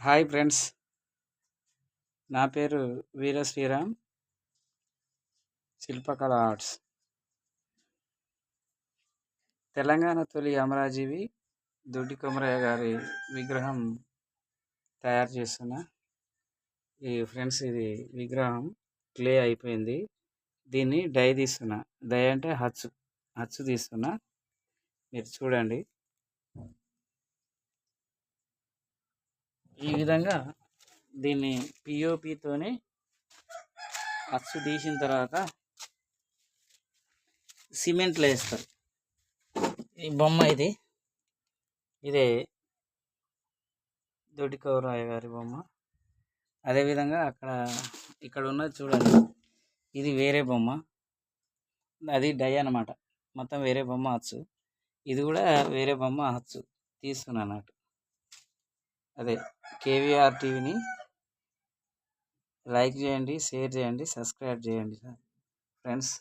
Hi friends. నా పేరు వీర శ్రీరామ్. శిల్పకళ ఆర్ట్స్. తెలంగాణ తొలి అమరాజీవి దొడ్డి కొమరయ్య గారి విగ్రహం తయారు చేస్తున్నా. ఈ ఫ్రెండ్స్ ఇది విగ్రహం క్లే అయిపోయింది. దీన్ని డై తీస్తున్నా. డై అంటే హచ్చు. హచ్చు తీస్తున్నా. మీరు చూడండి. ఈ విధంగా దీన్ని పిఓపితోనే అచ్చు తీసిన తర్వాత సిమెంట్లో వేస్తారు. ఈ బొమ్మ ఇది. ఇదే దొడ్డికవరాయ గారి బొమ్మ. అదేవిధంగా అక్కడ ఇక్కడ ఉన్నది చూడండి. ఇది వేరే బొమ్మ. అది డై అనమాట మొత్తం వేరే బొమ్మ అచ్చు. ఇది కూడా వేరే బొమ్మ అచ్చు. తీసుకున్నాను అన్నట్టు అదే. కేవీఆర్ టీవీని లైక్ చేయండి షేర్ చేయండి సబ్స్క్రైబ్ చేయండి ఫ్రెండ్స్